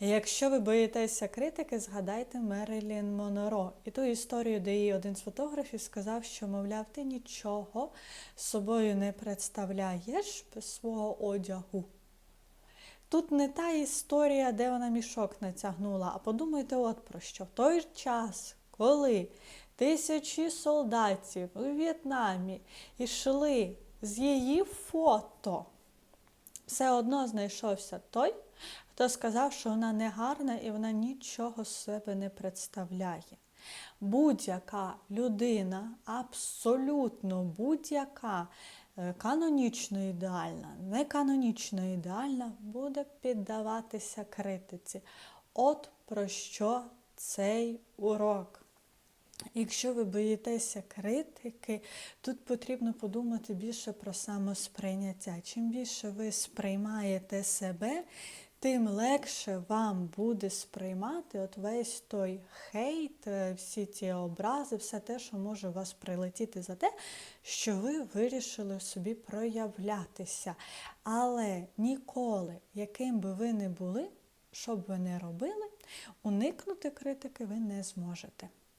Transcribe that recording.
Якщо ви боїтеся критики, згадайте Мерилін Монро і ту історію, де їй один з фотографів сказав, що, мовляв, ти нічого з собою не представляєш без свого одягу. Тут не та історія, де вона мішок натягнула, а подумайте от про що. В той час, коли тисячі солдатів у В'єтнамі йшли з її фото, все одно знайшовся той, хто сказав, що вона не гарна і вона нічого з себе не представляє. Будь-яка людина, абсолютно будь-яка е, канонічно ідеальна, не канонічно ідеальна, буде піддаватися критиці. От про що цей урок. Якщо ви боїтеся критики, тут потрібно подумати більше про самосприйняття. Чим більше ви сприймаєте себе, тим легше вам буде сприймати от весь той хейт, е, всі ті образи, все те, що може у вас прилетіти за те, що ви вирішили собі проявлятися. Але ніколи, яким би ви не були, що б ви не робили, уникнути критики ви не зможете.